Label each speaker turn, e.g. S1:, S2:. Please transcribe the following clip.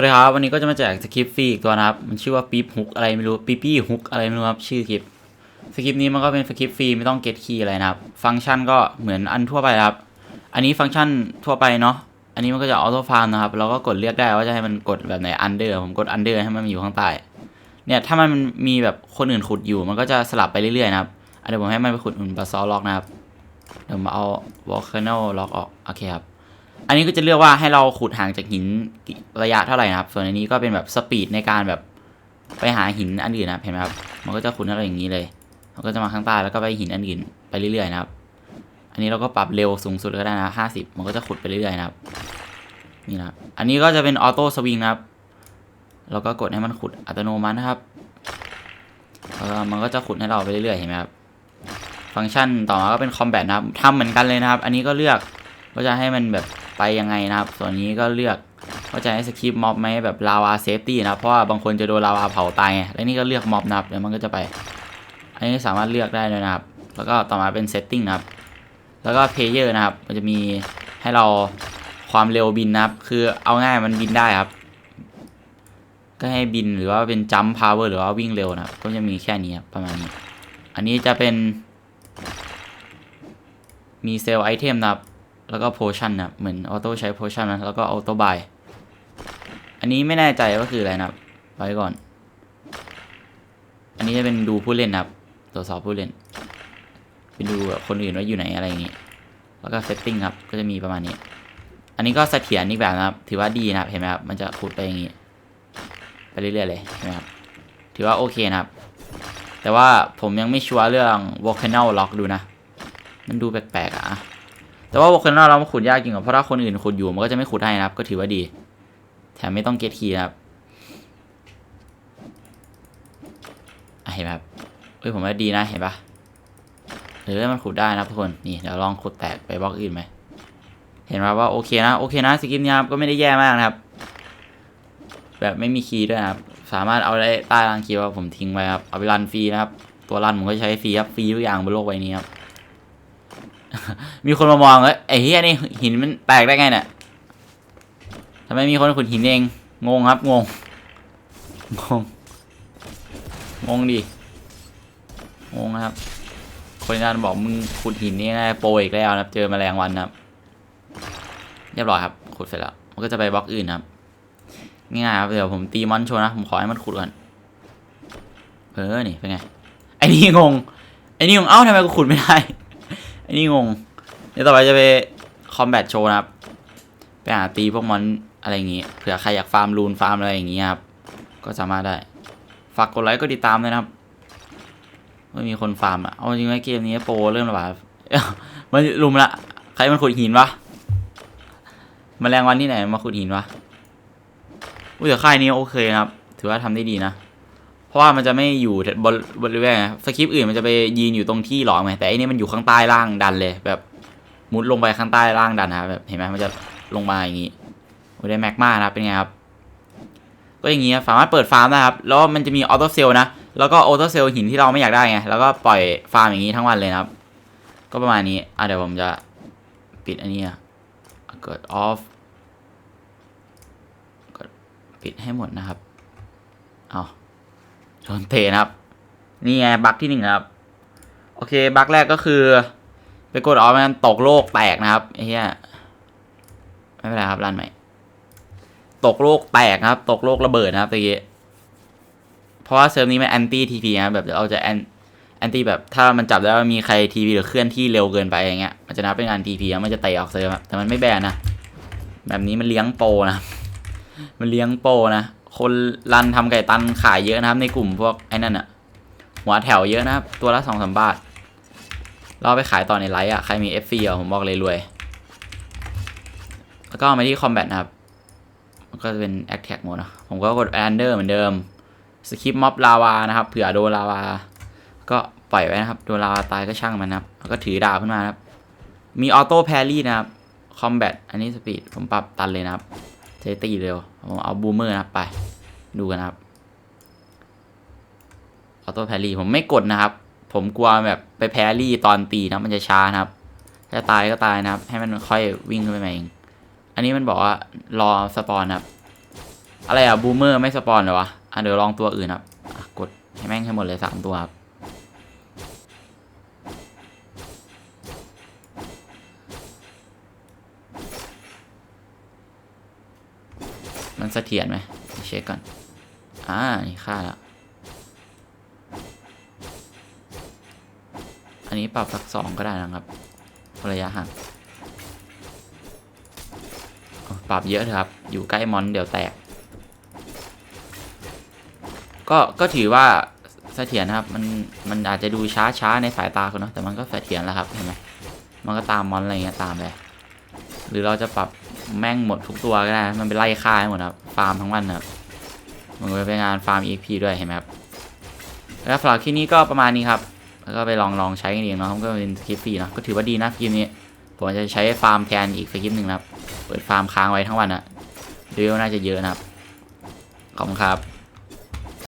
S1: วัสดีครับวันนี้ก็จะมาแจกสคริปต์ฟรีอีกตัวนะครับ มันชื่อว่าปี๊บฮุกอะไรไม่รู้ปี๊ปี้ฮุกอะไรไม่รู้ครับชื่อคลิปสคริปต์นี้มันก็เป็นสคริปต์ฟรีไม่ต้องเก็ตคีย์อะไรนะครับ ฟังก์ชันก็เหมือนอันทั่วไปครับ อันนี้ฟังก์ชันทั่วไปเนาะอันนี้มันก็จะออโต้ฟาร์มนะครับเราก็กดเลือกได้ว่าจะให้มันกดแบบไหนอันเดอร์ผมกดอันเดอร์ให้มันอยู่ข้างใต้เนี่ยถ้ามันมีแบบคนอื่นขุดอยู่มันก็จะสลับไปเรื่อยๆนะครับอันเดี๋ยวผมให้มันไปขุดอุ่นปลาซอล็อกนะครับเดี๋ยวมาเอาวอลเคนอลล็อกออกโอเคครับ อันนี้ก็จะเลือกว่าให้เราขุดห่างจากหินระยะเท่าไหร่นะครับ ส่วนอันนี้ก็เป็นแบบสปีดในการแบบไปหาหินอันอื่นนะเห็นไหมครับ มันก็จะขุดให้เราอย่างนี้เลยมันก็จะมาข้างใต้แล้วก็ไปหินอันอื่นไปเรื่อยๆนะครับ อันนี้เราก็ปรับเร็วสูงสุดก็ได้นะห้าสิบมันก็จะขุดไปเรื่อยๆนะครับ นี่นะอันนี้ก็จะเป็นออโต้สวิงนะครับ เราก็กดให้มันขุดอัตโนมัตินะครับแล้วมันก็จะขุดให้เราไปเรื่อยๆเห็นไหมครับ ฟังก์ชันต่อมาก็เป็นคอมแบทนะครับทำเหมือนกันเลยนะครับ อันนี้ก็เลือกว่าจะให้มันแบบ ไปยังไงนะครับ ส่วนนี้ก็เลือกว่าจะให้สคริปต์ม็อบไหมแบบลาวาเซฟตี้นะเพราะว่าบางคนจะโดนลาวาเผาตายไงแล้วนี่ก็เลือกม็อบนะครับแล้วมันก็จะไป อันนี้สามารถเลือกได้เลยนะครับ แล้วก็ต่อมาเป็นเซตติ้งนะครับ แล้วก็เพเยอร์นะครับ มันจะมีให้เราความเร็วบินนะครับ คือเอาง่ายมันบินได้ครับ ก็ให้บินหรือว่าเป็นจัมป์พาวเวอร์หรือว่าวิ่งเร็วนะครับ ก็จะมีแค่นี้ครับประมาณนี้ อันนี้จะเป็นมีเซลล์ไอเทมนะครับ แล้วก็โพชั่นนะเหมือนออโต้ใช้โพชั่นนะแล้วก็ออโต้บายอันนี้ไม่แน่ใจว่าคืออะไรนะครับไว้ก่อน อันนี้จะเป็นดูผู้เล่นนะครับตรวจสอบผู้เล่นไปดูแบบคนอื่นว่าอยู่ไหนอะไรอย่างงี้แล้วก็เซตติ้งครับก็จะมีประมาณนี้ อันนี้ก็เสถียรอีกแบบนะครับ ถือว่าดีนะครับเห็นไหมครับมันจะขุดไปอย่างงี้ไปเรื่อยๆเลยเห็นไหมครับ ถือว่าโอเคนะครับ แต่ว่าผมยังไม่ชัวร์เรื่อง volcano lock ดูนะ มันดูแปลกๆอะ แต่ว่า volcano เราขุดยากจริงเหรอเพราะถ้าคนอื่นขุดอยู่มันก็จะไม่ขุดให้นะครับ ก็ถือว่าดี แถมไม่ต้องเก็ตคีย์ครับเห็นไหมครับเฮ้ยผมว่าดีนะเห็นปะเออมันขุดได้นะทุกคนนี่เดี๋ยวลองขุดแตกไปบล็อกอื่นไหมเห็นไหมว่าโอเคนะโอเคนะสกิปนี้ครับก็ไม่ได้แย่มากนะครับ แบบไม่มีคีย์ด้วยนะครับสามารถเอาได้ใต้รางคีย์ว่าผมทิ้งไว้ครับเอาไปรันฟรีนะครับ ตัวรันผมก็ใช้ฟรีครับฟรีทุกอย่างบนโลกใบนี้ครับ มีคนมามองว่าไอ้เฮียนี่หินมันแตกได้ไงเนี่ยทำไมมีคนขุดหินเอง งงครับ งง งง งงดิ งงครับ คนงานบอกมึงขุดหินนี่ไงโปรอีกแล้วนะครับ เจอแมลงวันนะครับเรียบร้อยครับ ขุดเสร็จแล้ว มันก็จะไปบล็อกอื่นนะครับ ง่ายครับ เดี๋ยวผมตีมอนโชว์นะ ผมขอให้มันขุดก่อน เออ นี่เป็นไง ไอ้นี่งง ไอ้นี่งง เอ้าทำไมกูขุดไม่ได้ อ้นี่งง เดี๋ยวต่อไปจะไปคอมแบทโชว์นะครับ ไปหาตีพวกมอนอะไรอย่างงี้เผื่อใครอยากฟาร์มรูนฟาร์มอะไรอย่างงี้ครับ ก็สามารถได้ ฝากกดไลค์ก็ติดตามด้วยนะครับ ไม่มีคนฟาร์มอะ เอาจริงไหมเกมนี้โปรเริ่มระบาดมันลุมละ ใครมันขุดหินวะมแมลงวันที่ไหนมาขุดหินวะอุ้ยแต่ค่ายนี้โอเคครับ ถือว่าทำได้ดีนะ เพราะว่ามันจะไม่อยู่บนบริเวณสคริปต์อื่นมันจะไปยืนอยู่ตรงที่หลอมไงแต่อันนี้มันอยู่ข้างใต้ล่างดันเลย แบบมุดลงไปข้างใต้ล่างดันนะครับแบบเห็นไหมมันจะลงมาอย่างนี้ได้แม็กมานะครับเป็นไงครับก็อย่างนี้สามารถเปิดฟาร์มได้ครับ แล้วมันจะมีออโต้เซลนะ แล้วก็ออโต้เซลหินที่เราไม่อยากได้ไง แล้วก็ปล่อยฟาร์มอย่างนี้ทั้งวันเลยนะครับ ก็ประมาณนี้ อะเดี๋ยวผมจะปิดอันนี้อะกด off ปิดให้หมดนะครับ เอา โดนเตะนะครับ นี่ไงบั๊กที่หนึ่งครับ โอเคบั๊กแรกก็คือ ไปกดออฟมันตกโลกแตกนะครับไอ้เหี้ยไม่เป็นไรครับรันใหม่ ตกโลกแตกนะครับ ตกโลกระเบิดนะครับตะกี้เพราะว่าเซิร์ฟนี้มันแอนตี้ทีพีนะแบบเราจะแอนแอนตี้แบบถ้ามันจับได้ว่ามีใครทีพีหรือเคลื่อนที่เร็วเกินไปอย่างเงี้ยมันจะนับเป็นงานทีพีมันจะเตะออกเซิร์ฟแต่มันไม่แบนนะแบบนี้มันเลี้ยงโปนะ มันเลี้ยงโปนะ คนรันทำไก่ตันขายเยอะนะครับ ในกลุ่มพวกไอ้นั่นอะหัวแถวเยอะนะครับ ตัวละสองสามบาท เราไปขายต่อในไลฟ์อะใครมี f ออะผมบอกเลยรวย แล้วก็มาที่คอมแบทนะครับมันก็จะเป็น Attack Mode นะผมก็กด Under เหมือนเดิมสคริปม็อบลาวานะครับเผื่อโดนลาวา ก็ปล่อยไว้นะครับ โดนลาวาตายก็ช่างมันนะครับแล้วก็ถือดาบขึ้นมานะครับ มีออโต้แพรี่นะครับคอมแบทอันนี้สปีดผมปรับตันเลยนะครับจะได้ตีเร็วผมเอาบูมเมอร์นะครับไป ดูกันครับออโต้แพรี่ผมไม่กดนะครับ ผมกลัวแบบไปแพรี่ตอนตีนะมันจะช้านะครับถ้าตายก็ตายนะครับ ให้มันค่อยวิ่งขึ้นไปเอง อันนี้มันบอกว่ารอสปอนนะครับ อะไรอะบูมเมอร์ไม่สปอนเหรอวะอะเดี๋ยวลองตัวอื่นครับกดให้แม่งให้หมดเลยสามตัวครับมันเสถียรไหมเช็คก่อน อ่านี่ค่าล้วอันนี้ปรับสักสองก็ได้นะครับระยะห่างปรับเยอะเถอะครับ อยู่ใกล้มอนเดี๋ยวแตก ก็ก็ถือว่าเสถียรนะครับ มันมันอาจจะดูช้าช้าในสายตาคนเนาะแต่มันก็เสถียรแล้วครับเห็นไหมมันก็ตามมอนอะไรเงี้ยตามไปหรือเราจะปรับแม่งหมดทุกตัวก็ได้ มันไปไล่ฆ่าให้หมดครับ ฟาร์มทั้งวันนะครับ มันก็เป็นงานฟาร์ม EXP ด้วยเห็นไหมครับ แล้วสำหรับคลิปนี้ก็ประมาณนี้ครับแล้วก็ไปลองลองใช้กันเองเนาะก็เป็นคลิปฟรีเนาะก็ถือว่าดีนะคลิปนี้ ผมจะใช้ฟาร์มแทนอีกคลิปหนึ่งนะครับ เปิดฟาร์มค้างไว้ทั้งวันอะเดี๋ยวน่าจะเยอะนะครับ ขอบคุณครับ